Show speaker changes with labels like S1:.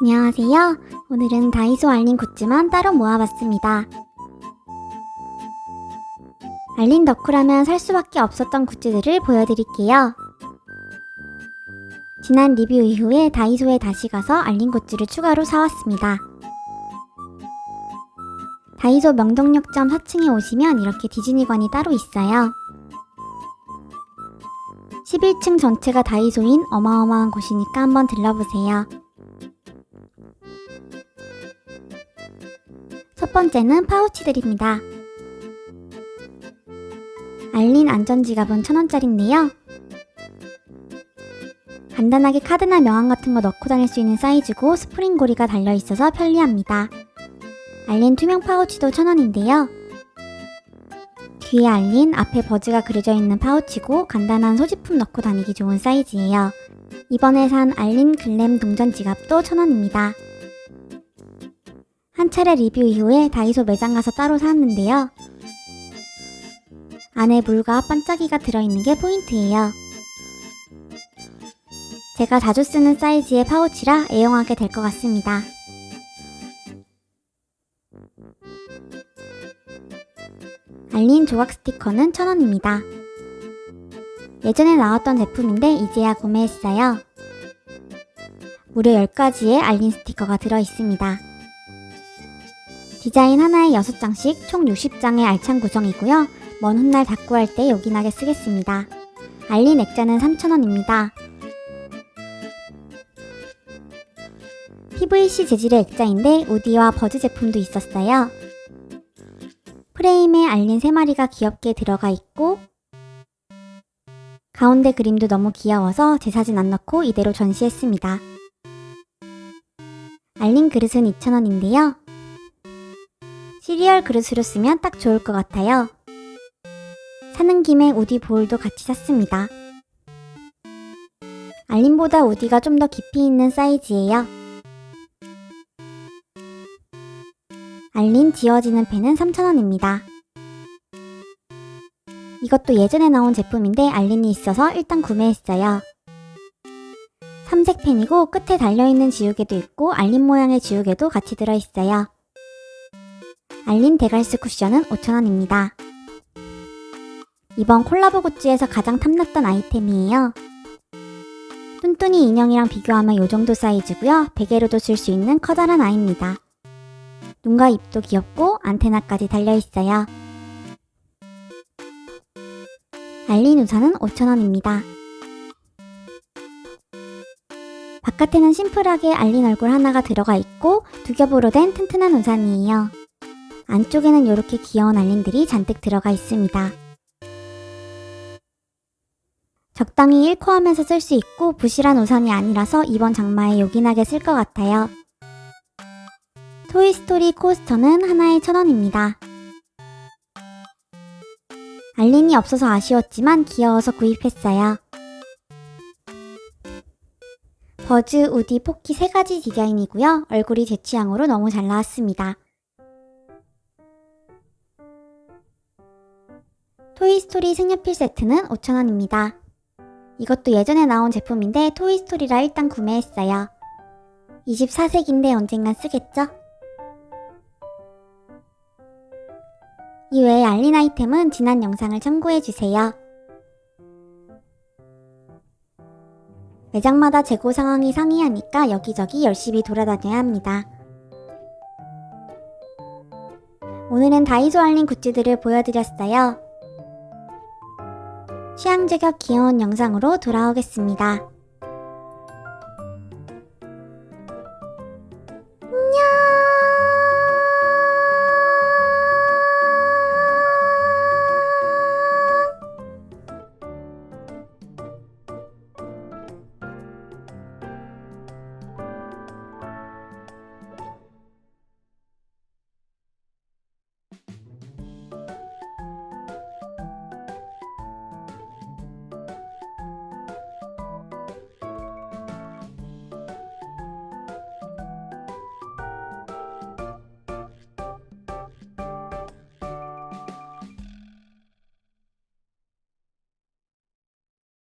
S1: 안녕하세요. 오늘은 다이소 알린 굿즈만 따로 모아봤습니다. 알린 덕후라면 살 수밖에 없었던 굿즈들을 보여드릴게요. 지난 리뷰 이후에 다이소에 다시 가서 알린 굿즈를 추가로 사왔습니다. 다이소 명동역점 4층에 오시면 이렇게 디즈니관이 따로 있어요. 11층 전체가 다이소인 어마어마한 곳이니까 한번 들러보세요. 첫 번째는 파우치들입니다. 알린 안전지갑은 1000원짜리인데요. 간단하게 카드나 명함 같은 거 넣고 다닐 수 있는 사이즈고 스프링 고리가 달려있어서 편리합니다. 알린 투명 파우치도 1000원인데요. 뒤에 알린 앞에 버즈가 그려져 있는 파우치고 간단한 소지품 넣고 다니기 좋은 사이즈예요. 이번에 산 알린 글램 동전 지갑도 1000원입니다. 한 차례 리뷰 이후에 다이소 매장 가서 따로 샀는데요. 안에 물과 반짝이가 들어있는 게 포인트예요. 제가 자주 쓰는 사이즈의 파우치라 애용하게 될 것 같습니다. 알린 조각 스티커는 1000원입니다. 예전에 나왔던 제품인데 이제야 구매했어요. 무려 10가지의 알린 스티커가 들어있습니다. 디자인 하나에 6장씩 총 60장의 알찬 구성이고요. 먼 훗날 닦고 할때 요긴하게 쓰겠습니다. 알린 액자는 3,000원입니다. PVC 재질의 액자인데 우디와 버즈 제품도 있었어요. 프레임에 알린 3마리가 귀엽게 들어가 있고 가운데 그림도 너무 귀여워서 제 사진 안 넣고 이대로 전시했습니다. 알린 그릇은 2,000원인데요. 시리얼 그릇으로 쓰면 딱 좋을 것 같아요. 사는 김에 우디 볼도 같이 샀습니다. 알린보다 우디가 좀 더 깊이 있는 사이즈예요. 알린 지워지는 펜은 3,000원입니다. 이것도 예전에 나온 제품인데 알린이 있어서 일단 구매했어요. 삼색 펜이고 끝에 달려있는 지우개도 있고 알린 모양의 지우개도 같이 들어있어요. 알린 데갈스 쿠션은 5,000원입니다. 이번 콜라보 굿즈에서 가장 탐났던 아이템이에요. 뚠뚠이 인형이랑 비교하면 이 정도 사이즈고요. 베개로도 쓸 수 있는 커다란 아이입니다. 눈과 입도 귀엽고 안테나까지 달려있어요. 알린 우산은 5,000원입니다. 바깥에는 심플하게 알린 얼굴 하나가 들어가 있고 두 겹으로 된 튼튼한 우산이에요. 안쪽에는 이렇게 귀여운 알린들이 잔뜩 들어가 있습니다. 적당히 일코하면서 쓸 수 있고 부실한 우산이 아니라서 이번 장마에 요긴하게 쓸 것 같아요. 토이스토리 코스터는 하나에 천원입니다 알린이 없어서 아쉬웠지만 귀여워서 구입했어요. 버즈, 우디, 포키 세 가지 디자인이고요. 얼굴이 제 취향으로 너무 잘 나왔습니다. 토이스토리 색연필 세트는 5,000원입니다. 이것도 예전에 나온 제품인데 토이스토리라 일단 구매했어요. 24색인데 언젠간 쓰겠죠? 이외에 알린 아이템은 지난 영상을 참고해주세요. 매장마다 재고 상황이 상이하니까 여기저기 열심히 돌아다녀야 합니다. 오늘은 다이소 알린 굿즈들을 보여드렸어요. 취향 저격 귀여운 영상으로 돌아오겠습니다.